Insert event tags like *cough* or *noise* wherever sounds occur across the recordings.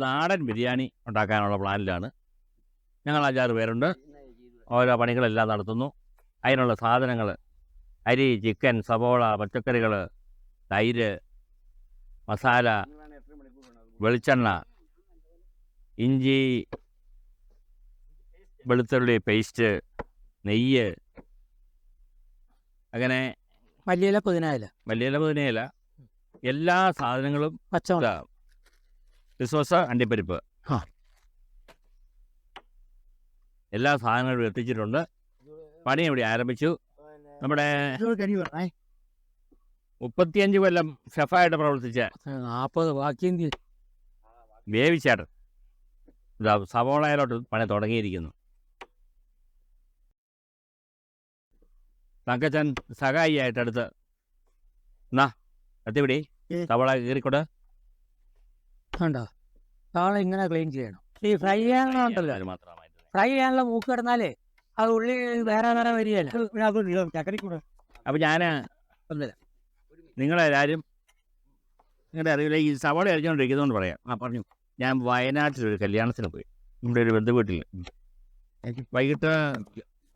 നാടൻ ബിരിയാണി ഉണ്ടാക്കാനുള്ള പ്ലാനിലാണ്. ഞങ്ങൾ അഞ്ചാറ് പേരുണ്ട്. ഓരോ പണികളെല്ലാം നടത്തുന്നു. അതിനുള്ള സാധനങ്ങൾ അരി ചിക്കൻ സവോള പച്ചക്കറികൾ തൈര് മസാല വെളിച്ചെണ്ണ ഇഞ്ചി വെളുത്തുള്ളി പേസ്റ്റ് നെയ്യ് അങ്ങനെ മല്ലിയില പുതിനയില. വലിയ പുതിനയില എല്ലാ സാധനങ്ങളും പച്ചമുളക്. റിസോഴ്സ് അണ്ടിപ്പരിപ്പ്. എല്ലാ സാധനങ്ങളും എത്തിച്ചിട്ടുണ്ട്. പണി എവിടെ ആരംഭിച്ചു? നമ്മുടെ മുപ്പത്തിയഞ്ച് കൊല്ലം ഷെഫായിട്ട് പ്രവർത്തിച്ച നാൽപ്പത് ബാക്കിയും വേവിച്ചേട്ടൻ ഇതാ സവോളയിലോട്ട് പണി തുടങ്ങിയിരിക്കുന്നു. തങ്കച്ചൻ സഹായി ആയിട്ട് അടുത്ത്. എന്നാ എത്തിവിടി. സവോള കീറിക്കൊണ്ട്. കണ്ടോ? താളം ഇങ്ങനെ ക്ലീൻ ചെയ്യണം. ഈ ഫ്രൈ ചെയ്യാനുണ്ടല്ലോ ഫ്രൈ ചെയ്യാനുള്ള മൂക്ക് കിടന്നാലേ അത് ഉള്ളി വേറെ വേറെ വരികയല്ല. അപ്പൊ ഞാൻ നിങ്ങളെ എല്ലാവരും നിങ്ങളുടെ അറിവില്ല ഈ സവാള അരിഞ്ഞുകൊണ്ടിരിക്കുന്നതുകൊണ്ട് പറയാം. ആ പറഞ്ഞു. ഞാൻ വയനാട്ടിലൊരു കല്യാണത്തിന് പോയി. നമ്മുടെ ഒരു ബന്ധു വീട്ടിൽ വൈകിട്ട്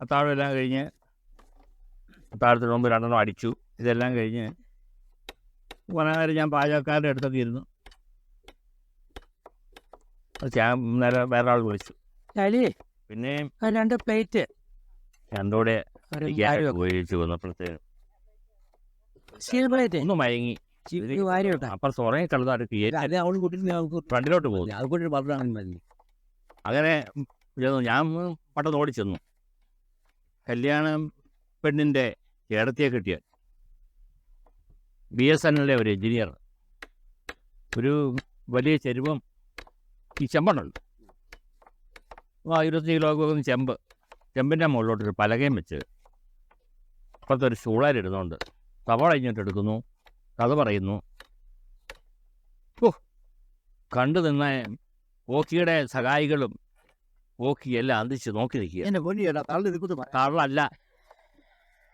അത്താഴം എല്ലാം കഴിഞ്ഞ് അത്താഴത്തിന് മുമ്പ് രണ്ടെണ്ണം അടിച്ചു. ഇതെല്ലാം കഴിഞ്ഞ് കുറേ ഞാൻ പാചകക്കാരുടെ അടുത്തൊക്കെ ഇരുന്നു. ഞാൻ വേറെ ആൾ വിളിച്ചു. പിന്നെ രണ്ട് പ്ലേറ്റ്. രണ്ടോടെ ഉപയോഗിച്ച് വന്നപ്പോഴത്തേനും. Steel plate? ഒന്ന് മയങ്ങി. ഫ്രണ്ടിലോട്ട് പോകും അങ്ങനെ ഞാൻ പട്ടം ഓടി ചെന്നു കല്യാണം പെണ്ണിന്റെ ചേടത്തിയെ കിട്ടിയ ബി എസ് എൻ എല്ലിലെ ഒരു എഞ്ചിനീയർ. ഒരു വലിയ ചെരുവം ഈ ചെമ്പണുണ്ട് ആ ഇരുപത്തഞ്ച് കിലോ ഒക്കെ ചെമ്പ്. ചെമ്പിന്റെ മുകളിലോട്ടൊരു പലകയും വെച്ച് അപ്പുറത്തെ ഒരു ഇടുന്നുണ്ട്. സവാള ഇങ്ങോട്ട് എടുക്കുന്നു. കഥ പറയുന്നു. ഓ കണ്ടു നിന്ന ഓക്കിയുടെ സഹായികളും ഓക്കി എല്ലാം അന്തിച്ച് നോക്കി നിൽക്കുക. തള്ളല്ല.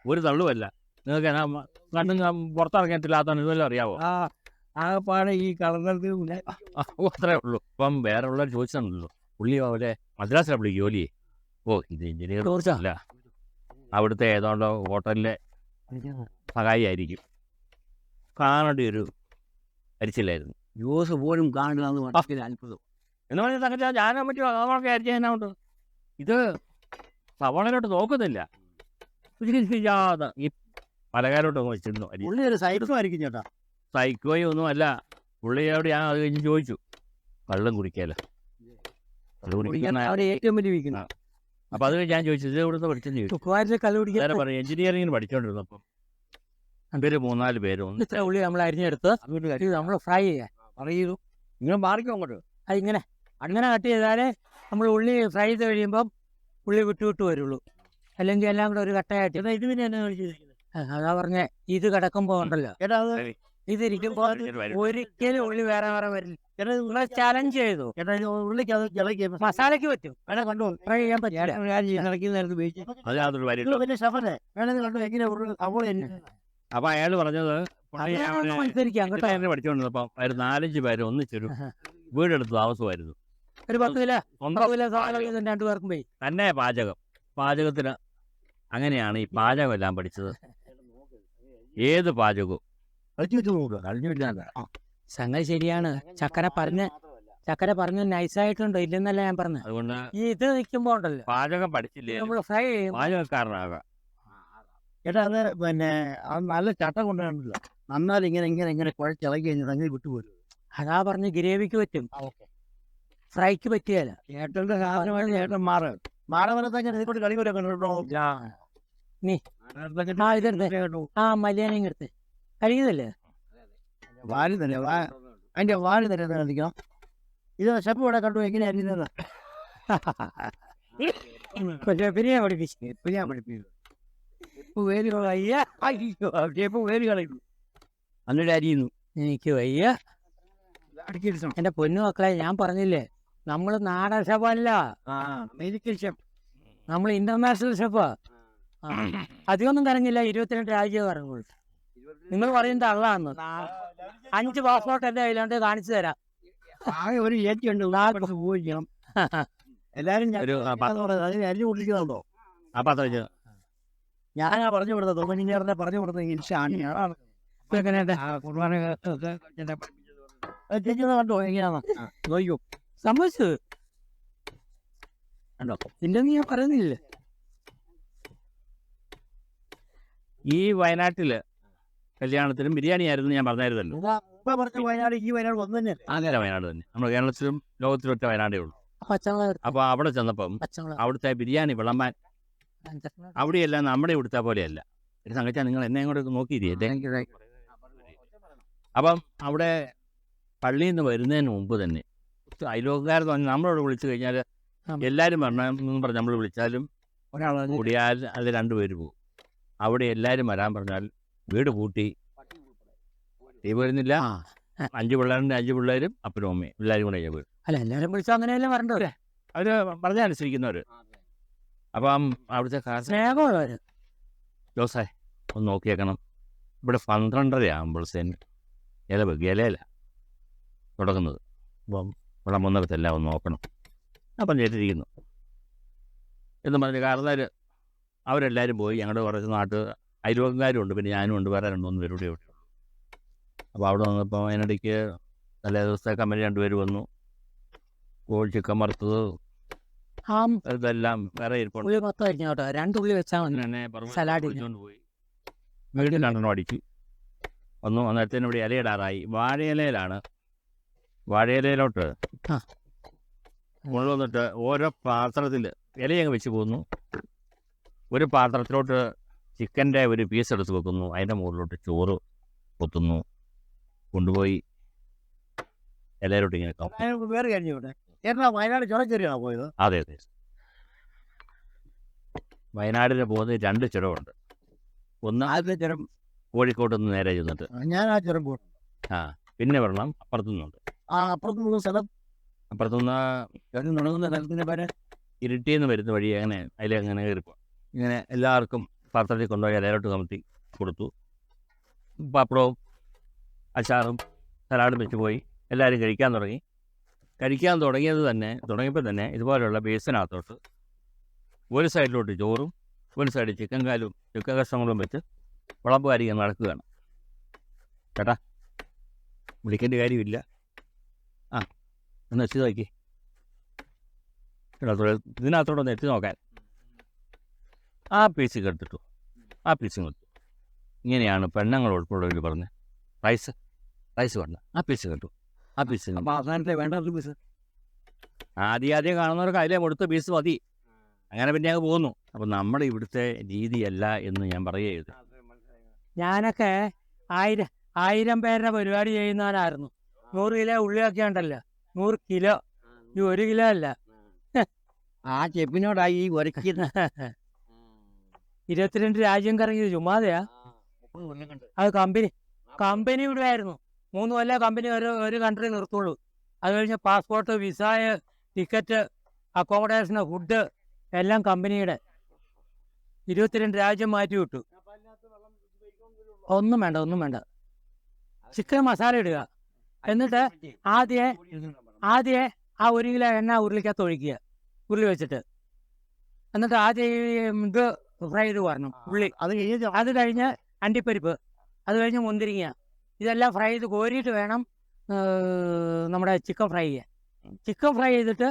ഒരു തള്ളുമല്ല. നിങ്ങൾക്ക് കണ്ണും പുറത്തിറങ്ങിയിട്ടില്ലാത്തതാണ് ഇതുവല്ലോ അറിയാവോ? ആ. ആകപ്പാടെ ഈ ആ, അത്രേ ഉള്ളൂ. ഇപ്പം വേറെ ഉള്ള ചോദിച്ചാണല്ലോ പുള്ളി അവിടെ മദ്രാസിലെ പുള്ളി ജോലി ഓ ഇത് എഞ്ചിനീയർ ചോദിച്ചോ? അല്ല അവിടുത്തെ ഏതാണ്ടോ ഹോട്ടലിലെ സഹായി ആയിരിക്കും. കാണേണ്ട ഒരു അരിച്ചില്ലായിരുന്നു ജോസ് പോലും കാണുന്നത് മറ്റൊരു അത്ഭുതം. എന്ന് പറഞ്ഞാൽ തകച്ച ഞാനും പറ്റുമോ ഇത് സവാളയിലോട്ട് നോക്കുന്നില്ല. ഈ പലകാരോട്ട് വെച്ചിരുന്നു. പുള്ളി ഒരു സൈഡ് ആയിരിക്കും ചേട്ടാ. സൈക്കോയും ഒന്നും അല്ല. പുള്ളിയോട് ഞാൻ അത് കഴിഞ്ഞ് ചോദിച്ചു. വെള്ളം കുടിക്കാലോ കള്ളു കുടിക്കാൻ അവിടെ ഏറ്റവും വലിയ വിൽക്കുന്നു അപ്പൊ അത് ഞാൻ ചോദിച്ചത് ഇത് ഇവിടുന്ന് പഠിച്ചെന്ന് ചോദിച്ചു? പറയും എഞ്ചിനീയറിംഗിന് പഠിച്ചോണ്ടിരുന്നപ്പം പേര് മൂന്നാൽ പേര് ഒന്ന് ഇത്ര ഉള്ളി നമ്മൾ അരിഞ്ഞെടുത്ത് നമ്മൾ ഫ്രൈ ചെയ്യാൻ പറയൂ നിങ്ങൾ മാറിക്കോ അങ്ങോട്ട്. അത് ഇങ്ങനെ. അങ്ങനെ കട്ട് ചെയ്താലേ നമ്മൾ ഉള്ളി ഫ്രൈ ചെയ്ത് കഴിയുമ്പം ഉള്ളി വിട്ടു വിട്ട് വരുള്ളൂ. അല്ലെങ്കിൽ എല്ലാം കൂടെ ഒരു കട്ടയായിട്ട് ഇത് പിന്നെ അതാ പറഞ്ഞേ ഇത് കിടക്കുമ്പോ ഉണ്ടല്ലോ. ചേട്ടാ അത് ഇത് ഇരിക്കുമ്പോ അത് വരും. ഒരിക്കലും ഉള്ളി വേറെ വേറെ വരില്ല. ചേട്ടാ നിങ്ങളെ ചലഞ്ച് ചെയ്തു. ചേട്ടാ ഇത് ഉള്ളിക്ക് അത് ഇളക്കി മസാലയ്ക്ക് പറ്റും. വേണേ കണ്ടോ. ഫ്രൈ ചെയ്യാൻ പറ്റില്ല ഇളക്കുന്ന നേരത്ത് ഉപയോഗിച്ചു. അതിനകത്തൊരു വരി നിങ്ങൾ പിന്നെ ഷഫല്ലേ വേണേ കണ്ടോ എങ്ങനെ ഉരുള അവൾ അപ്പൊ അയാൾ പറഞ്ഞത് മത്സരിക്കാം ഒരു നാലഞ്ച് പേര് ഒന്നിച്ചൊരു വീടെടുത്ത് താമസമായിരുന്നു. ഒരു പത്ത് കിലോ സാധനം പോയി. തന്നെ പാചകം. പാചകത്തിന് അങ്ങനെയാണ് ഈ പാചകം എല്ലാം പഠിച്ചത്. ഏത് പാചകവും സംഗതി ശരിയാണ്. ചക്കര പറഞ്ഞ ചക്കര പറഞ്ഞ നൈസായിട്ടുണ്ടോ ഇല്ലെന്നല്ല ഞാൻ പറഞ്ഞു. അതുകൊണ്ട് ഈ ഇത് നിൽക്കുമ്പോ ഉണ്ടല്ലോ. പാചകം പഠിച്ചില്ലേ? നമ്മൾ ഫ്രൈ ചെയ്യും. പാചകക്കാരനാകാം. ചേട്ടാ അത്. പിന്നെ അത് നല്ല ചട്ട കൊണ്ടുവരണല്ലോ നന്നാലും ഇങ്ങനെ ഇങ്ങനെ ഇങ്ങനെ കുഴച്ചിളക്കി കഴിഞ്ഞാൽ സംഗതി വിട്ടുപോരും അതാ പറഞ്ഞ് ഗ്രേവിക്ക് പറ്റും. ഫ്രൈക്ക് പറ്റിയല്ല ചേട്ടന്റെ സാധനമാണ് ചേട്ടൻ മാറ. ഇതിക്കൊണ്ട് കളി വരെ കണ്ടോ നീ. ആ ഇതെടുത്ത്. ആ മലയാളം എടുത്ത്. കഴിയുന്നില്ലേ? വാൽ തന്നെ വാൽ കാണിക്കണം ഇത് ഷെഫ് ഇവിടെ കണ്ടു എങ്ങനെ പക്ഷേ പിന്നെ പഠിപ്പിച്ചു പിന്നെ ഞാൻ പഠിപ്പിക്കും ഇപ്പൊ വേര് കളയ്യ അയ്യോ ഷെഫ് വേര് കളയുന്നു. അന്നിട്ട് അരിയുന്നു എനിക്ക് വയ്യ. എന്റെ പൊന്നു മക്കളെ ഞാൻ പറഞ്ഞില്ലേ നമ്മൾ നാടൻ ഷെഫല്ല. ആ അമേരിക്കൻ ഷെഫ്. നമ്മൾ ഇന്റർനാഷണൽ ഷെഫാ. അധികമൊന്നും കറങ്ങില്ല ഇരുപത്തിരണ്ട് രാജ്യം കറങ്ങുള്ളൂ നിങ്ങൾ പറയുന്നത് അള്ളാന്ന്. അഞ്ച് പാസ്പോർട്ട് എന്റെ കയ്യിലുണ്ട് കാണിച്ചു തരാം. ആകെ ഒരു ഏറ്റിയുണ്ട് പോയിരിക്കണം *laughs* എല്ലാരും വെച്ച് ഞാനാ പറഞ്ഞു വിടുന്നത് തൊമ്മനിഞ്ഞാറിനെ പറഞ്ഞു വിടുന്നത് ഇൻഷാണ് കുർബാന കണ്ടോ നോക്കൂ സംഭവിച്ചത്? കണ്ടോ? ഇല്ലെന്ന് ഞാൻ പറയുന്നില്ല? ഈ വയനാട്ടിൽ കല്യാണത്തിനും ബിരിയാണി ആയിരുന്നു ഞാൻ പറഞ്ഞായിരുന്നല്ലോ. വയനാട് ഈ വയനാട് ഒന്ന് തന്നെ അങ്ങനെ വയനാട് തന്നെ. നമ്മുടെ കേരളത്തിലും ലോകത്തിലും ഒറ്റ വയനാടേ ഉള്ളൂ. അപ്പൊ അവിടെ ചെന്നപ്പം അവിടുത്തെ ബിരിയാണി വിളമ്പാൻ അവിടെയല്ല നമ്മുടെ ഇവിടുത്തെ പോലെയല്ല. ഒരു സംഗതിച്ചാൽ നിങ്ങൾ എന്നെ കൂടെ നോക്കിയില്ലേ അപ്പം അവിടെ പള്ളിയിൽ നിന്ന് വരുന്നതിന് മുമ്പ് തന്നെ അയലോക്കാർ തന്നെ നമ്മളോട് വിളിച്ചു കഴിഞ്ഞാൽ എല്ലാരും എല്ലാവരും പറഞ്ഞു പറഞ്ഞ് നമ്മൾ വിളിച്ചാലും ഒരാൾ കൂടിയാൽ അത് രണ്ടുപേര് പോകും. അവിടെ എല്ലാവരും വരാൻ പറഞ്ഞാൽ വീട് പൂട്ടി. ഈ വരുന്നില്ല. അഞ്ചു പിള്ളേരുണ്ട്. അഞ്ച് പിള്ളേരും അപ്പനും അമ്മയും. എല്ലാവരും കൂടെ വീട് അല്ല എല്ലാരും വിളിച്ചാൽ അങ്ങനെയല്ലേ വരണ്ടവരെ അവർ പറഞ്ഞനുസരിക്കുന്നവർ അപ്പം അവിടുത്തെ കാശ് സ്നേഹമുള്ളവര്. ജോസേ ഒന്ന് നോക്കിയേക്കണം. ഇവിടെ പന്ത്രണ്ടര ആകുമ്പോഴത്തേന് ഇല വെക്കുക ഇലയില തുടങ്ങുന്നത്. അപ്പം ഇവിടെ മുന്നിടത്തെല്ലാം ഒന്ന് നോക്കണം. അപ്പം ചേട്ടിരിക്കുന്നു എന്ന് പറഞ്ഞ് കാരണവർ അവരെല്ലാവരും പോയി ഞങ്ങളുടെ കുറച്ച് നാട്ട് അയൽവക്കാരും ഉണ്ട് പിന്നെ ഞാനും ഉണ്ട്. വേറെ രണ്ട് മൂന്ന് പേരുടെ ഉണ്ട് അപ്പോൾ അവിടെ വന്നപ്പോൾ അതിനിടയ്ക്ക് തലേ ദിവസത്തെ കമ്പനി രണ്ടുപേർ വന്നു. കോഴി ചിക്കൻ വറുത്തത്. ഇതെല്ലാം വേറെ ഇരിപ്പുണ്ട്. ഉള്ളി മൊത്തം കേട്ടോ? രണ്ട് ഉള്ളി വെച്ചാൽ സലാഡ് പോയി. വീട്ടിൽ രണ്ടെണ്ണം അടിച്ചു. വന്നു. അന്നേരത്തേനും ഇവിടെ ഇലയിടാറായി. വാഴയിലയിലാണ്. വാഴയിലയിലോട്ട്. കൊണ്ടുവന്നിട്ട് ഓരോ പാത്രത്തിൽ ഇലയങ്ങ് വെച്ച് പോന്നു. ഒരു പാത്രത്തിലോട്ട് ചിക്കന്റെ ഒരു പീസ് എടുത്ത് വെക്കുന്നു. അതിന്റെ മുകളിലോട്ട് ചോറ് കൊത്തുന്നു. കൊണ്ടുപോയി ഇലയിലോട്ട് ഇങ്ങനെ വേറെ കഴിഞ്ഞു ചേട്ടനാ ചേട്ടാ വയനാട് ചുരക്കറിയാണോ പോയത്? അതെ അതെ. വയനാടിന് പോകുന്നത് രണ്ട് ചുരമുണ്ട്. ഒന്ന് ആദ്യത്തെ ചുരം കോഴിക്കോട്ട് നിന്ന് നേരെ ചെന്നിട്ട്. ഞാൻ ആ ചുരം പോകും പിന്നെ വരണം അപ്പുറത്തുനിന്നുണ്ട് ആ അപ്പുറത്തു നിന്ന് സ്ഥലം? അപ്പുറത്തുനിന്ന് നിന്ന് സ്ഥലത്തിന്റെ പേര്? ഇരുട്ടിയിൽ നിന്ന് വരുന്ന വഴി അങ്ങനെ അതിലങ്ങനെ കയറിപ്പോ ഇങ്ങനെ എല്ലാവർക്കും പാത്രത്തിൽ കൊണ്ടുപോയി ഇലയിലോട്ട് കമത്തി കൊടുത്തു. പപ്പടവും അച്ചാറും സലാഡും വെച്ച് പോയി. എല്ലാവരും കഴിക്കാൻ തുടങ്ങി. കഴിക്കാൻ തുടങ്ങിയത് തന്നെ തുടങ്ങിയപ്പോൾ തന്നെ ഇതുപോലെയുള്ള ബേസിനകത്തോട്ട് ഒരു സൈഡിലോട്ട് ചോറും ഒരു സൈഡിൽ ചിക്കൻ കാലും ചിക്കൻ കഷ്ണങ്ങളും വെച്ച് വിളമ്പ് കാര്യം നടക്കുകയാണ്. ചേട്ടാ വിളിക്കേണ്ട കാര്യമില്ല. ആ ഒന്ന് വെച്ച് നോക്കി. ഇതിനകത്തോടെ ഒന്ന് എത്തി നോക്കാൻ. ആ പീസ് എടുത്തിട്ടു. ആ പീസിങ് എടുത്തു. ഇങ്ങനെയാണ് പെണ്ണുങ്ങൾ ഉൾപ്പെടെ പറഞ്ഞ് റൈസ് റൈസ് വേണ്ട ആ പീസ് കിട്ടു ആ പീസ് അവസാനത്തെ വേണ്ട പീസ് ആദ്യം ആദ്യം കാണുന്നവർക്ക് അതിലെ കൊടുത്ത പീസ് മതി. അങ്ങനെ പിന്നെ അങ്ങ് പോകുന്നു. അപ്പം നമ്മുടെ ഇവിടുത്തെ രീതിയല്ല എന്ന് ഞാൻ പറയുകയത് ഞാനൊക്കെ ആയിരം ആയിരം പേരുടെ പരിപാടി ചെയ്യുന്നവനായിരുന്നു. നൂറ് കിലോ ഉള്ളിയൊക്കെ ഉണ്ടല്ലോ. നൂറ് കിലോ. ഈ ഒരു കിലോ അല്ല. ആ ചെപ്പിനോടായി ഈ ഉരക്കിയത് *laughs* ഇരുപത്തിരണ്ട് രാജ്യം കറങ്ങിയത് ചുമ്മാതെയാ. അത് കമ്പനി കമ്പനി ഇവിടെ ആയിരുന്നു മൂന്ന് കൊല്ലം കമ്പനി ഒരു ഒരു കൺട്രി നിർത്തുള്ളൂ. അത് കഴിഞ്ഞ് passport visa ticket accommodation food എല്ലാം കമ്പനിയുടെ. ഇരുപത്തിരണ്ട് രാജ്യം മാറ്റി വിട്ടു. ഒന്നും വേണ്ട ഒന്നും വേണ്ട. ചിക്കൻ മസാല ഇടുക. എന്നിട്ട് ആദ്യേ ആദ്യേ ആ ഒരു കിലോ എണ്ണ ഉരുളിക്കകത്ത് ഒഴിക്കുക. ഉരുളി വെച്ചിട്ട്. എന്നിട്ട് ആദ്യം ഇത് ഫ്രൈ പറഞ്ഞു ഉള്ളി അത് കഴിഞ്ഞ് അത് കഴിഞ്ഞ് അണ്ടിപ്പരിപ്പ് അത് കഴിഞ്ഞ് മുന്തിരിങ്ങ. ഇതെല്ലാം ഫ്രൈ ചെയ്ത് കോരിയിട്ട് വേണം നമ്മുടെ ചിക്കൻ ഫ്രൈ ചെയ്യാൻ. ചിക്കൻ ഫ്രൈ ചെയ്തിട്ട്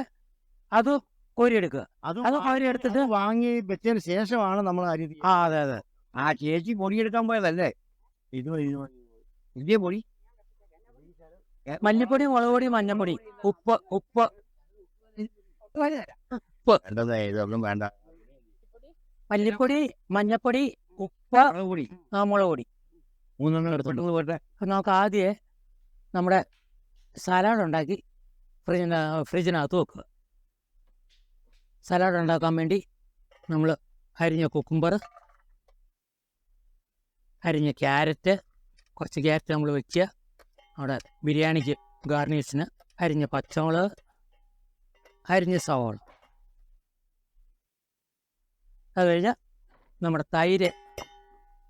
അത് കോരിയെടുക്കുക. അത് അത് കോരിയെടുത്തിട്ട് എടുത്തിട്ട് വാങ്ങി വെച്ചതിന് ശേഷമാണ് നമ്മൾ അരി ആ അതെ അതെ. ആ ചേച്ചി പൊടിയെടുക്കാൻ പോയതല്ലേ? ഇത് ഇത് പൊടി? മല്ലിപ്പൊടി മുളക് പൊടി മഞ്ഞപ്പൊടി ഉപ്പ്. ഉപ്പ്. വേണ്ടത് ഇതൊന്നും വേണ്ട. മല്ലിപ്പൊടി മഞ്ഞപ്പൊടി ഉപ്പ് പൊടി. ആ മുളക് പൊടി. മൂന്നെണ്ണം എടുത്തോണ്ട് പോട്ടെ. അപ്പൊ നമുക്ക് ആദ്യമേ നമ്മുടെ സലാഡ് ഉണ്ടാക്കി ഫ്രിഡ്ജിന ഫ്രിഡ്ജിനകത്ത് വെക്കുക. സലാഡ് ഉണ്ടാക്കാൻ വേണ്ടി നമ്മൾ അരിഞ്ഞ കുക്കുംബർ അരിഞ്ഞ ക്യാരറ്റ് കുറച്ച് ക്യാരറ്റ് നമ്മൾ വെക്കുക അവിടെ ബിരിയാണിക്ക് ഗാർണിഷിന് അരിഞ്ഞ പച്ചമുളക് അരിഞ്ഞ സവാള. അത് കഴിഞ്ഞ് നമ്മുടെ തൈര്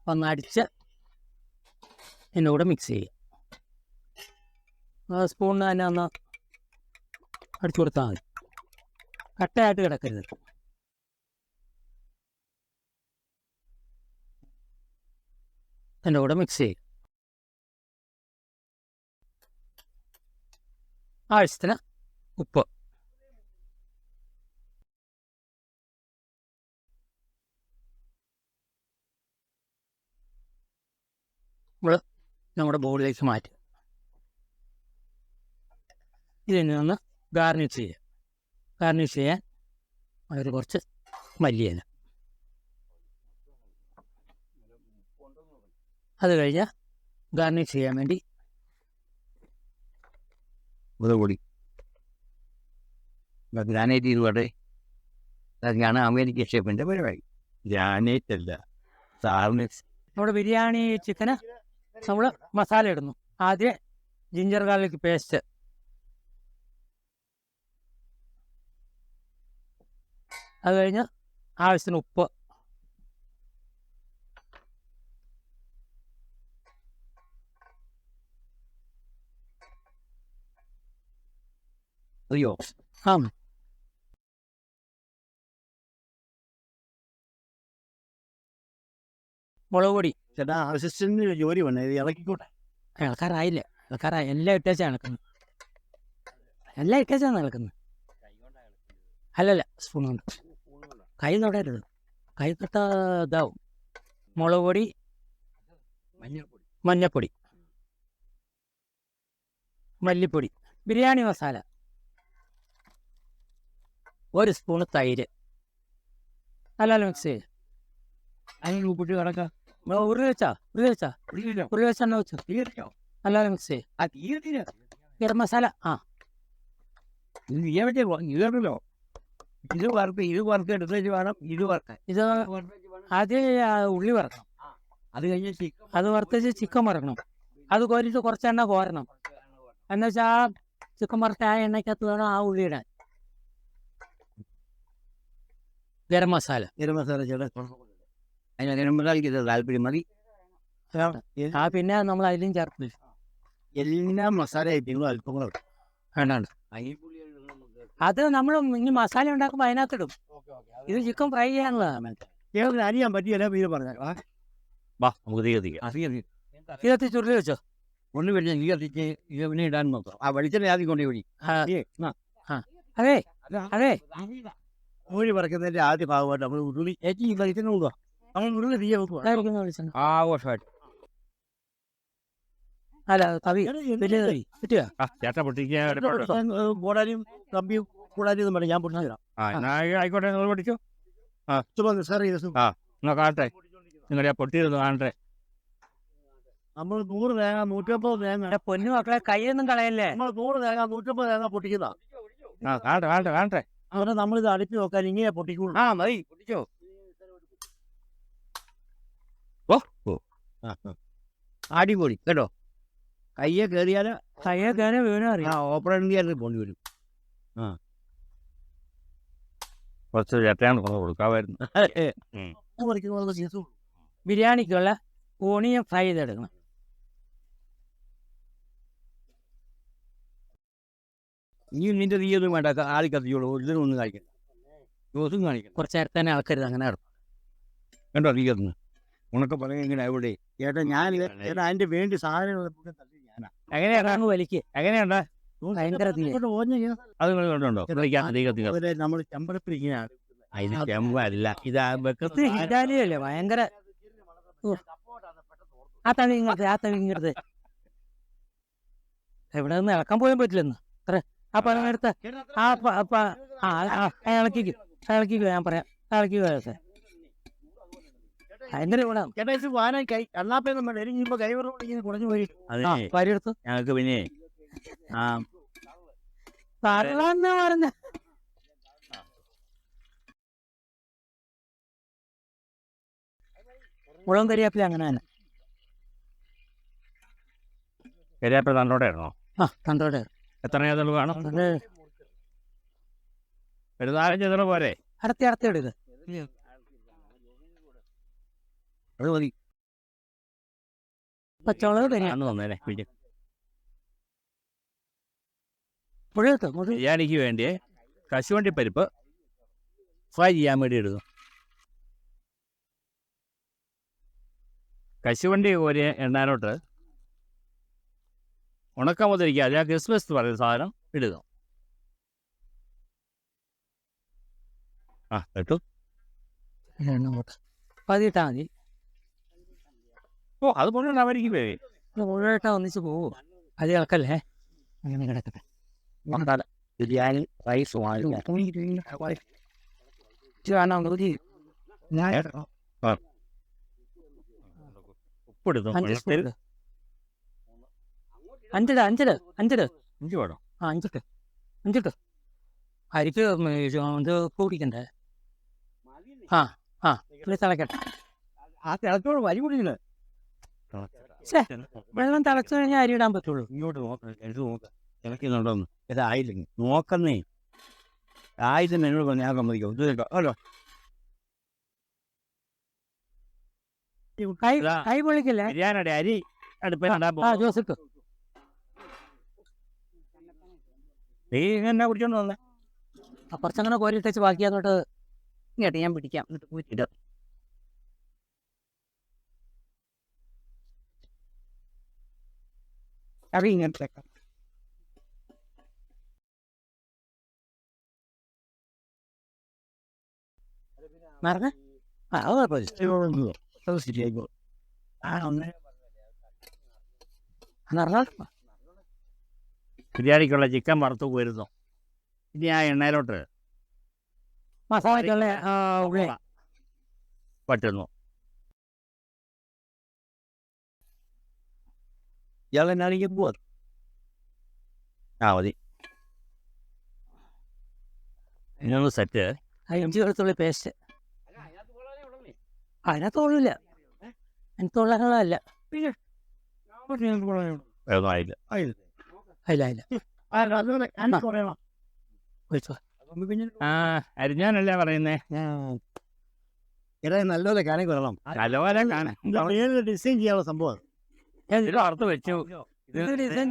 ഒന്നടിച്ച് ഇതിന്റെ കൂടെ മിക്സ് ചെയ്യുക സ്പൂണിന് തന്നെ ഒന്ന് അടിച്ചു കൊടുത്താൽ മതി. കട്ടയായിട്ട് കിടക്കരുത്. എന്റെ കൂടെ മിക്സ് ചെയ്യുക ആവശ്യത്തിന് ഉപ്പ്. നമ്മൾ നമ്മുടെ ബോളിലേക്ക് മാറ്റുക. ഇതിനെ ഒന്ന് ഗാർണിഷ് ചെയ്യുക. ഗാർണിഷ് ചെയ്യാൻ അവർ കുറച്ച് മല്ലിയില. അത് കഴിഞ്ഞാൽ ഗാർണിഷ് ചെയ്യാൻ വേണ്ടി മുതകൂടി ഗ്രാനൈറ്റ് ഇരുപടെ അതൊക്കെയാണ് അമേരിക്കൻ ഷെഫിന്റെ പരിപാടി. ഗ്രാനൈറ്റ് അല്ല സാറിന് നമ്മുടെ ബിരിയാണി ചിക്കന് നമ്മൾ മസാല ഇടുന്നു. ആദ്യം ജിഞ്ചർ ഗാർലിക് പേസ്റ്റ് അത് കഴിഞ്ഞ് ആവശ്യത്തിന് ഉപ്പ്. അയ്യോ. ആ. മുളക് പൊടി ചേട്ടാ അസിസ്റ്റന്റിന് ജോലി വേണം ഇത് ഇറക്കിക്കോട്ടെ ഇളക്കാറായില്ല. ഇളക്കാറായി. എല്ലാം ഇട്ടേച്ചാ ഇളക്കുന്നത് എല്ലാം ഇട്ടേച്ചാണ് ഇളക്കുന്നത് അല്ലല്ല സ്പൂൺ കൊണ്ട് കൈ തൊടരുത്. കൈ തൊട്ട ഇതാവും. മുളക് പൊടി മഞ്ഞൾപ്പൊടി. മഞ്ഞപ്പൊടി. മല്ലിപ്പൊടി. ബിരിയാണി മസാല. ഒരു സ്പൂണ് തൈര്. അല്ലല്ലോ മിക്സ് ചെയ്ത് അതിന് ഉപ്പിട്ട് കിടക്കാം ഇത് ഇത് വറുത്ത് വറുത്ത് വേണം ഇത് വറുക്കാൻ. ഇത് ആദ്യം ഉള്ളി വറക്കണം. അത് കഴിഞ്ഞ് ചിക്കൻ അത് വറുത്തേച്ച് ചിക്കൻ വറക്കണം. അത് കോരിട്ട് കുറച്ച് എണ്ണ കോരണം. എന്നുവെച്ചാൽ ആ ചിക്കൻ വറുത്ത ആ എണ്ണയ്ക്കകത്ത് വേണം ആ ഉള്ളി ഇടാൻ. ഗരം മസാല. ഗരം മസാല ചേട്ടാ താല്പര്യം. മതി. ആ പിന്നെ നമ്മൾ അതിലും ചേർത്ത്. എല്ലാ മസാല ഐറ്റങ്ങളും അല്പങ്ങളും. വേണ്ടാണ്ട് അത് നമ്മൾ ഇനി മസാല ഉണ്ടാക്കുമ്പോൾ അതിനകത്തിടും. ഇത് ചിക്കൻ ഫ്രൈ ചെയ്യാനുള്ളതാണ് അറിയാൻ പറ്റിയല്ല ഇത് പറഞ്ഞാൽ വാ നമുക്ക് തീ കത്തിക്കാം. ചുരുളി വെച്ചോ. ഒന്ന് വെളിച്ചം നീ കത്തിച്ച് ഇത് ഇടാൻ നോക്കാം. ആ വെളിച്ചം ആദ്യം കൊണ്ടേ ആ, അതെ അതെ. കോഴി പറക്കുന്നതിന്റെ ആദ്യ ഭാഗമായിട്ട് നമ്മൾ ഉരുളി ഏറ്റവും കൊണ്ടുപോകാം ആഘോഷമായിട്ട് അല്ല കമ്പിയും കൂടാനും വേണ്ട ഞാൻ പൊട്ടിച്ചു ആയിക്കോട്ടെ നിങ്ങൾ ചുമ്മാ ആ. എന്നാ കാണട്ടെ. നിങ്ങളുടെ ആ പൊട്ടിയിരുന്നു കാണട്ടെ. നമ്മൾ നൂറ് തേങ്ങ നൂറ്റമ്പത് തേങ്ങ. പൊന്നു മക്കളെ കൈയൊന്നും കളയല്ലേ? നമ്മൾ നൂറ് തേങ്ങ നൂറ്റമ്പത് തേങ്ങ പൊട്ടിക്കുന്ന ആ കാണട്ടെ കാണട്ടെ കാണട്ടെ. അവിടെ നമ്മളിത് അടുപ്പി നോക്കാൻ ഇങ്ങനെ പൊട്ടിക്കുള്ളൂ. ആ മതി പൊട്ടിച്ചോ. ഓ. ഓ അടിപൊളി. കേട്ടോ? കയ്യെ കയറിയാൽ കയ്യെ കയറി വീണു ആ അറിയാം ഓപ്പറേഷൻ തിയേറ്ററിൽ പോണ്ടി വരും. കുറച്ച് ചേട്ടയാണ് കൊണ്ട് കൊടുക്കാമായിരുന്നു. *laughs* ബിരിയാണിക്കുള്ള ഓണിയൻ ഫ്രൈ ചെയ്തെടുക്കണം. നീ നിന്റെ തീയൊന്നും വേണ്ട. ആളി കത്തിയോളൂ ഇതിനും ഒന്നും കാണിക്കണ്ട. ദിവസം കാണിക്കണം കുറച്ച് നേരത്തെ തന്നെ ആൾക്കരുത് അങ്ങനെ കണ്ടോ നീ കത്തുന്നു ഉണക്ക പറയാൻ ഇങ്ങനെ അവിടെ. ചേട്ടാ ഞാൻ ചേട്ടാ അതിന്റെ വേണ്ടി സാധനങ്ങൾ ഞാനാ. അങ്ങ് വലിക്ക്? എങ്ങനെയുണ്ട്? അത് കണ്ടുണ്ടോ നമ്മൾ ചെമ്പരപ്പിൽ ഇങ്ങനെയാണ് ഇത് ചെമ്പല്ല ഇത് ആ ഇത് വെക്കത്ത് ഹിറ്റാലിയല്ലേ ഭയങ്കര. ആ തവി ഇങ്ങനത്തെ ആ തവി ഇങ്ങനത്തെ എവിടെ നിന്ന് ഇളക്കാൻ പോലും പറ്റില്ലെന്ന് അത്ര. ആ പഴം എടുത്ത് ആ ഇളക്കിക്കും. ഇളക്കിക്കോ ഞാൻ പറയാം. ഇളക്കിക്കോ ഗുണം. ചേട്ടാ ഇത് വാനാൻ കൈ കണ്ണാപ്പൊന്നും വേണ്ട എനിക്ക് ഇപ്പൊ കൈ വെറുതെ ഇങ്ങനെ കുറഞ്ഞു പോയി അതെ. ഞങ്ങൾക്ക് പിന്നെ ആ. പറഞ്ഞ പറഞ്ഞ. മുളകും കരിയാപ്പില അങ്ങനെ തന്നെ. കരിയാപ്പില ആ തണ്ടോടെ എത്ര ഏതെങ്കിലും കാണാം? ഒരു നാലഞ്ച് പോരെ. അടുത്ത അടുത്ത എടുക്ക അത് മതി. പിന്നെ ബിരിയാണിക്ക് വേണ്ടി കശുവണ്ടി പരിപ്പ് ഫ്രൈ ചെയ്യാൻ വേണ്ടി ഇടുന്നു. കശുവണ്ടി കോരിയ എണ്ണാനോട്ട് ഉണക്ക മുതിരിക്കുക അല്ല ക്രിസ്മസ് എന്ന് പറയുന്ന സാധനം ഇടുക ആ കേട്ടു പതിയിട്ടാ മതി. ഓ അത് വേ ഇത് മുഴുവനായിട്ടാ ഒന്നിച്ച് പോവോ. അത് കിടക്കല്ലേ അങ്ങനെ കിടക്കട്ടെ. ബിരിയാണി റൈസ് ഉപ്പെടുത്തു അഞ്ച് വെള്ളത്തിൽ. സ്പൂൺ അഞ്ചിട് അഞ്ചിട് അഞ്ചിട്. ഇഞ്ചി വേണം? ആ അഞ്ചിട്ട്. അഞ്ചിട്ട്. അരിക്ക് ഇത് കൂടിക്കണ്ടേ? ആ ആ. തിളക്കട്ടെ. ആ തിളച്ചോട് വരി കുടിക്കില്ല വെള്ളം തിളച്ചു കഴിഞ്ഞാൽ അരി ഇടാൻ പറ്റുള്ളൂ. ഇങ്ങോട്ട് നോക്കണം ഇത് നോക്കാം. തിളക്കുന്നുണ്ടോന്ന്. ഇതായില്ലെങ്കിൽ നോക്കുന്നേ. ആയിരം എന്നോട് പറഞ്ഞു ഞാൻ സമ്മതിക്കും. ഇത് ഹലോ കൈ ഇതാ. പൊളിക്കില്ലേ? ബിരിയാണിയുടെ അരി പോകും ജോസിക്ക് നീ എന്നെ കുടിച്ചോണ്ട് വന്നേ? അപ്പുറച്ചങ്ങനെ കോരിട്ടേച്ച് ബാക്കി അങ്ങോട്ട് ഇങ്ങോട്ട് ഞാൻ പിടിക്കാം. എന്നിട്ട് പോയിട്ട് ഇങ്ങനത്തെ മറന്ന്? ആ അത് കുഴപ്പമില്ല. അത് ശരിയായിക്കോ ആ ഒന്ന് മറന്നാൽ ബിരിയാണിക്കുള്ള ചിക്കൻ വറുത്ത് പോയിരുന്നു ഇനി ആ എണ്ണയിലോട്ട് മസാലയ്ക്കുള്ള പറ്റുന്നു. ഇയാൾ എന്നാണെങ്കിൽ പോവാ ആ മതി ഇനിയൊന്ന് സെറ്റ് ആ ഇഞ്ചി വെളുത്തുള്ളി പേസ്റ്റ് അതിനകത്ത് കൊള്ളില്ല അതിനകത്ത് കൊള്ളാനുള്ളതല്ല ഒന്നും ആയില്ല അതില്ല അതില്ല ആ അരിഞ്ഞാനല്ലേ പറയുന്നേ എടാ നല്ലപോലെ കണക്ക് നല്ലപോലെ കാണാം ഡിസൈൻ ചെയ്യാനുള്ള സംഭവം ഇത് വറുത്ത് വെച്ചു. ഇത് ഡിസൈൻ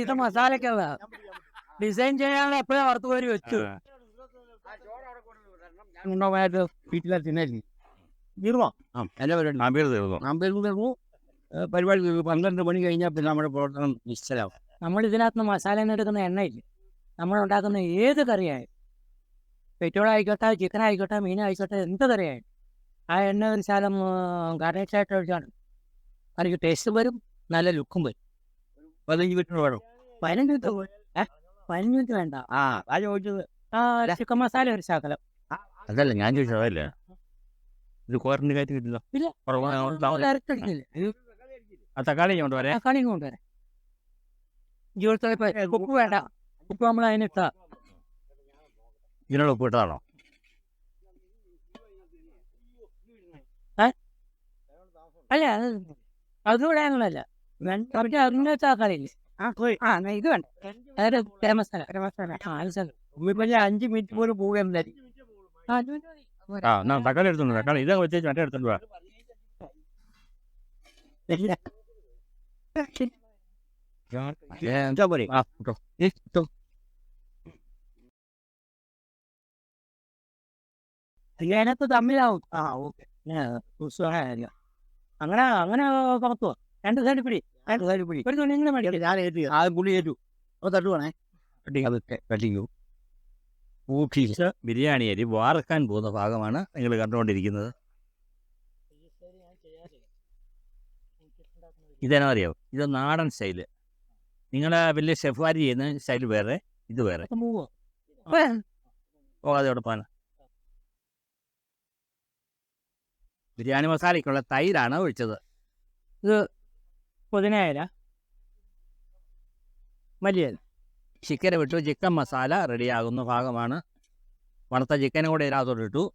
ഇത് ഡിസൈൻ ചെയ്യാനുള്ള എപ്പോഴും വറുത്ത് കോരി വെച്ചു. വീട്ടിലെ തീർന്നോ? പരിപാടി? തീർന്നു? തീർന്നു. പന്ത്രണ്ട് മണി കഴിഞ്ഞാൽ പിന്നെ നമ്മുടെ പ്രവർത്തനം നിശ്ചലാവും നമ്മൾ ഇതിനകത്ത് മസാല എടുക്കുന്ന എണ്ണയില്ല. നമ്മൾ ഉണ്ടാക്കുന്ന ഏത് കറിയായാലും. പെട്രോൾ ആയിക്കോട്ടെ ചിക്കൻ ആയിക്കോട്ടെ മീൻ ആയിക്കോട്ടെ എന്ത് കറിയായാലും. ആ എണ്ണ ഒരു ശാലം ആയിട്ട് ഒഴിച്ചാണ്. കറിക്ക് ടേസ്റ്റ് വരും നല്ല ലുക്കും വരും. പതിനഞ്ച് മിനിറ്റ് വേണം. പതിനഞ്ച് മിനിറ്റ്. പതിനഞ്ച് മിനിറ്റ് വേണ്ട. ആ ആ ചോദിച്ചത് ചിക്കൻ മസാല ഒരു ശകലം. അതല്ല ഞാൻ ചോദിച്ചതല്ലേ ഇത് കോരണ്ട് കാര്യം കിട്ടില്ല. തക്കാളി ഇങ്ങോട്ട് വരെ. തക്കാളി കൊണ്ടുവരാം ജീവിതത്തിൽ ഉപ്പ് വേണ്ട. ഉപ്പ് നമ്മൾ അതിനിട്ട ഇതിനോട് ഉപ്പിട്ടതാണോ അല്ല അത് അതുകൂടെ ഞങ്ങളല്ല കുറച്ച് അതിന്റെ തക്കാളിയില്ലേ ആ ഇത് വേണ്ട. അതായത് ഗരം മസാല ആ അത് ശരി. ഉമ്മിപ്പഞ്ഞ അഞ്ച് മിനിറ്റ് പോലും പോവുകയെന്നായിരിക്കും ആ, എന്നാ തക്കാളി എടുത്തോണ്ട്. തക്കാളി ഇതൊക്കെ വെച്ച് മറ്റേ എടുത്തോണ്ട് വാ. എന്താ പോരെ. ആ ഇട്ടോ. ഏ, ഇട്ടോ. ഇതിനകത്ത് തമ്മിലാവും. ആ ഓക്കെ. ഉത്സവമായിരിക്കും അങ്ങനെ അങ്ങനെ പകർത്തുവോ രണ്ട് സൈഡ് പിടി രണ്ട് സൈഡ് പിടി. ഒരു തുണി ഇങ്ങനെ മേടിക്കും. ഞാൻ ഏറ്റു ആ പുളി ഏറ്റു. അപ്പൊ തട്ടുവാണേ. അതൊക്കെ കട്ടിക്കൂ ഊട്ടിച്ച് ബിരിയാണി അരി വാർക്കാൻ പോകുന്ന ഭാഗമാണ് നിങ്ങൾ കണ്ടുകൊണ്ടിരിക്കുന്നത്. ഇതെന്നാ അറിയാവോ ഇത് നാടൻ സ്റ്റൈൽ. നിങ്ങളെ വലിയ ഷെഫ്വാരി ചെയ്യുന്ന സ്റ്റൈൽ വേറെ ഇത് വേറെ. പോകാതെ അവിടെ ബിരിയാണി മസാലയ്ക്കുള്ള തൈരാണ് ഒഴിച്ചത്. ഇത് പുതിനയില മല്ലിയൽ. ചിക്കനെ വിട്ടു. ചിക്കൻ മസാല റെഡിയാകുന്ന ഭാഗമാണ്. വറുത്ത ചിക്കനും കൂടെ ഇതിനകത്തോട്ട് ഇട്ടു.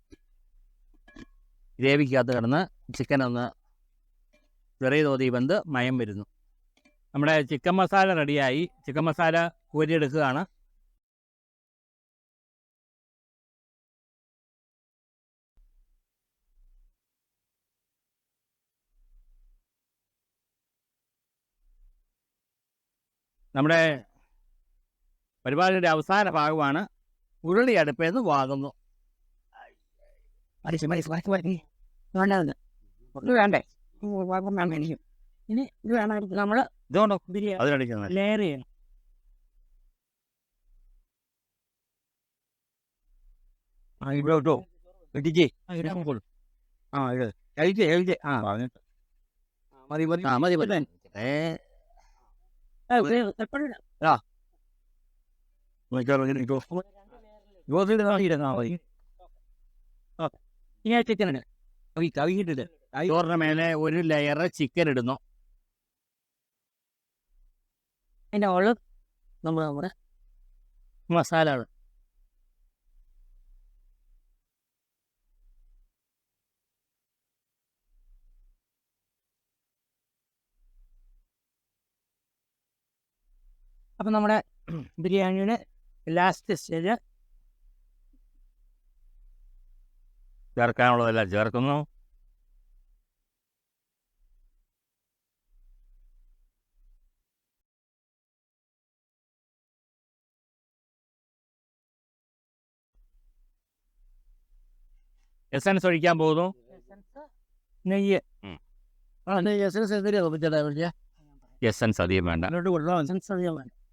ഗ്രേവിക്കകത്ത് കിടന്ന് ചിക്കൻ ഒന്ന് ചെറിയ തോതി വെന്ത് മയം വരുന്നു. നമ്മുടെ ചിക്കൻ മസാല റെഡിയായി. ചിക്കൻ മസാല കോരിയെടുക്കുകയാണ്. നമ്മുടെ പരിപാടിയുടെ അവസാന ഭാഗമാണ് ഉരുളി അടുപ്പേന്ന് വാങ്ങുന്നു. വേണ്ടേ ഇനി ഇത് വേണമായിരിക്കും നമ്മൾ ഇതുകൊണ്ടോ ബിരിയാണി ലെയർ ചെയ്യണം. ആ ഇവിടെ കേട്ടോ ഇടിച്ചേ ആ ഇത്. ആ മതി മതി. ആ മതി മതി. ഏ ജോസിന്റെ നാട്ടിയിരുന്നാ മതി ഇങ്ങനെ ചിക്കൻ കവി കവിയിട്ടിട്ട് ചോറിന് മേലെ ഒരു ലെയർ ചിക്കൻ ഇടുന്നു അതിന്റെ ഉള്ളത് നമ്മൾ നമ്മുടെ മസാലകൾ അപ്പം നമ്മുടെ ബിരിയാണിയുടെ ലാസ്റ്റ് സ്റ്റേജ് ചേർക്കാനുള്ളതെല്ലാം ചേർക്കുന്നു. എസൻസ് ഒഴിക്കാൻ പോകുന്നു. നെയ്യ്. ആ എന്നെ എസ് എസ് എന്തിനാ തോന്നിച്ചേട്ടാ എസൻസ് അധികം വേണ്ട. എസൻസ് അധികം വേണം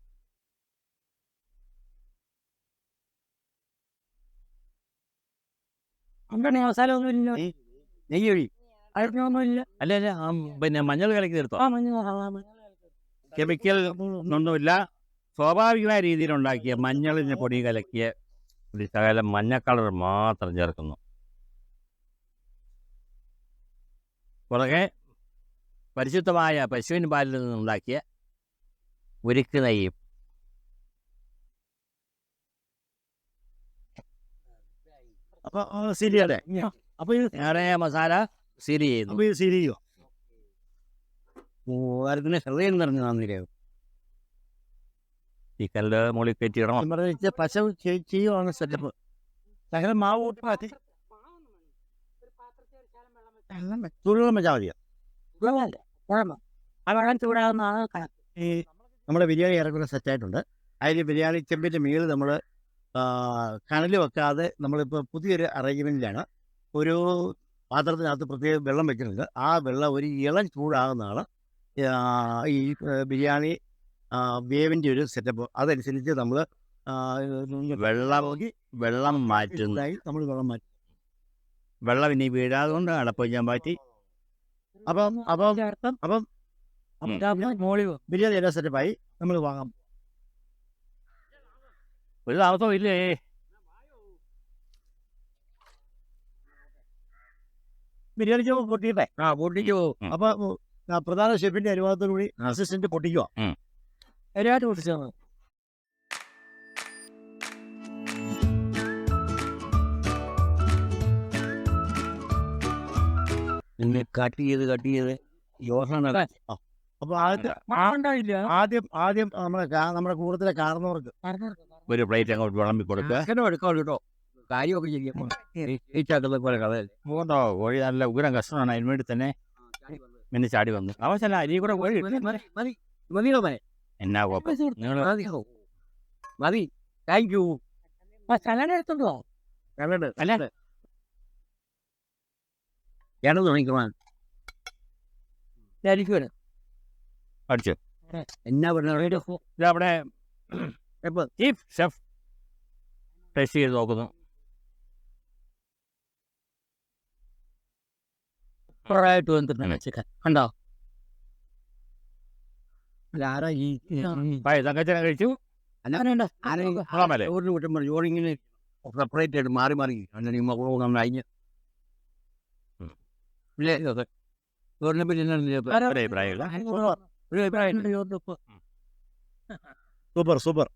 അങ്ങനെ മസാല ഒന്നും ഇല്ല. നെയ്യ് ഒഴി അഴുക്കൊന്നും അല്ല അല്ല ആ, പിന്നെ മഞ്ഞൾ കലക്കി തീർത്തോ ആ മഞ്ഞ ആ, മഞ്ഞ. കെമിക്കൽ ഒന്നുമില്ല. സ്വാഭാവികമായ രീതിയിൽ ഉണ്ടാക്കിയ മഞ്ഞളിന്റെ പൊടി കലക്കിയ ഒരു ശകലം മഞ്ഞ കളർ മാത്രം ചേർക്കുന്നു. പുറകെ പരിശുദ്ധമായ പശുവിൻ പാലിൽ നിന്നുണ്ടാക്കിയ ഉരുക്ക് നെയ്യും അപ്പൊ ശരിയല്ലേ അപ്പോൾ ഇത് നേരെ മസാല സിരി ചെയ്യുന്നു. അപ്പൊ ഇത് ശരിയോ ഓ കാര്യത്തിന് ഹൃദയം നിറഞ്ഞു തന്നില്ലേ ചിക്കനിൽ മുകളിൽ കയറ്റിയിടണം പശ ചെയ്- ചെയ്യുവാണ് സെറ്റപ്പ് ശകലം മാവ് കൂട്ടി മാറ്റി. ചൂടുവെള്ളം വെച്ചാൽ മതിയോ? വെള്ളം ഈ നമ്മുടെ ബിരിയാണി ഇറക്കുന്ന സെറ്റായിട്ടുണ്ട് അതിൽ ബിരിയാണി ചെമ്പിന്റെ മീൽ നമ്മൾ കനൽ വെക്കാതെ നമ്മളിപ്പോൾ പുതിയൊരു അറേഞ്ച്മെന്റിലാണ് ഒരു പാത്രത്തിനകത്ത് പ്രത്യേകം വെള്ളം വെക്കുന്നുണ്ട്. ആ വെള്ളം ഒരു ഇളം ചൂടാകുന്നതാണ്. ഈ ബിരിയാണി വേവിന്റെ ഒരു സെറ്റപ്പ്. അതനുസരിച്ച് നമ്മൾ വെള്ളം വെള്ളം മാറ്റുന്നതായി നമ്മൾ വെള്ളം മാറ്റി. വെള്ളം ഇനി വീഴാതെ കൊണ്ട് അടപ്പ് ഞാൻ മാറ്റി. അപ്പം അപ്പം അപ്പം മോളി ബിരിയാണി എല്ലാം സെറ്റപ്പായി. നമ്മൾ വാങ്ങാം. ഒരു താമസവും ഇല്ലേ ബിരിയാണി ചോ പൊട്ടിയിട്ടെ ആ പൊട്ടിക്കോ അപ്പൊ പ്രധാന ഷെഫിന്റെ അനുവാദത്തോടു കൂടി അസിസ്റ്റന്റ് പൊട്ടിക്കുക ഒരുപാട് പൊട്ടിച്ചാണ് തന്നു. പിന്നെ കട്ട് ചെയ്ത് കട്ട് ചെയ്ത് യോസന അപ്പൊ ആദ്യം ആദ്യം ആദ്യം നമ്മുടെ നമ്മുടെ നമ്മുടെ കൂട്ടത്തിലെ കാരണവർക്ക് ഒരു പ്ലേറ്റ് അങ്ങോട്ട് വിളമ്പി കൊടുക്കുക അങ്ങനെ എടുക്കാം കേട്ടോ. കാര്യമൊക്കെ പോലെ കോഴി നല്ല ഉഗ്രം കഷ്ടമാണ് അതിന് വേണ്ടി തന്നെ പിന്നെ ചാടി വന്നു. ആവശ്യമല്ല അരി കൂടെ കോഴി മതിയോ എന്നാ നിങ്ങൾ മതി താങ്ക് യു സലാഡ് എടുത്തോണ്ടോ സലാഡ് സലാഡ് ഇടത് തുടങ്ങിക്കുവാൻ അടിച്ചു. എന്നാ പറഞ്ഞു ഇതവിടെ എപ്പോ ചീഫ് ഷെഫ് ടേസ്റ്റ് ചെയ്ത് നോക്കുന്നു സൂപ്പറായിട്ട് വന്നിട്ടുണ്ട് ചിക്കൻ കണ്ടോ ആരാ ഈ തങ്കച്ചനെ കഴിച്ചു അങ്ങനെയുണ്ട് കൊള്ളാമല്ലേ ചോറിന് കുറ്റം പറഞ്ഞു ചോറിങ്ങനെ സെപ്പറേറ്റ് ആയിട്ട് മാറി മാറി അങ്ങനെ ഈ മകളോ നമ്മൾ അഴിഞ്ഞ് ഉം. ഇല്ലേ ഇതൊക്കെ ചോറിനെ പറ്റി എന്നാ അഭിപ്രായമില്ല സൂപ്പർ സൂപ്പർ